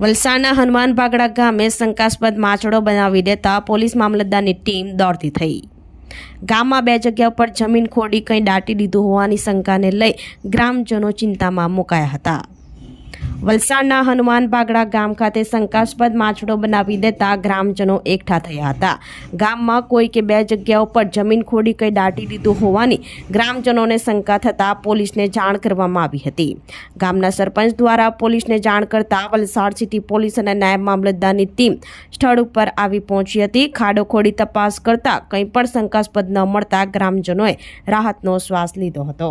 વલસાડના હનુમાન ભાગડા ગામે શંકાસ્પદ માછડો બનાવી દેતા પોલીસ મામલતદારની ટીમ દોડતી થઈ. ગામમાં બે જગ્યા પર જમીન ખોડી કંઈ દાટી દીધું હોવાની શંકાને લઈ ગ્રામજનો ચિંતામાં મુકાયા હતા. વલસાડના હનુમાન બાગડા ગામ ખાતે શંકાસ્પદ માછડો બનાવી દેતા ગ્રામજનો એકઠા થયા હતા. ગામમાં કોઈ કે બે જગ્યાઓ પર જમીન ખોડી કંઈ દાટી દીધું હોવાની ગ્રામજનોને શંકા થતાં પોલીસને જાણ કરવામાં આવી હતી. ગામના સરપંચ દ્વારા પોલીસને જાણ કરતા વલસાડ સિટી પોલીસ અને નાયબ મામલતદારની ટીમ સ્થળ ઉપર આવી પહોંચી હતી. ખાડો ખોડી તપાસ કરતા કંઈ પણ શંકાસ્પદ ન મળતા ગ્રામજનોએ રાહતનો શ્વાસ લીધો હતો.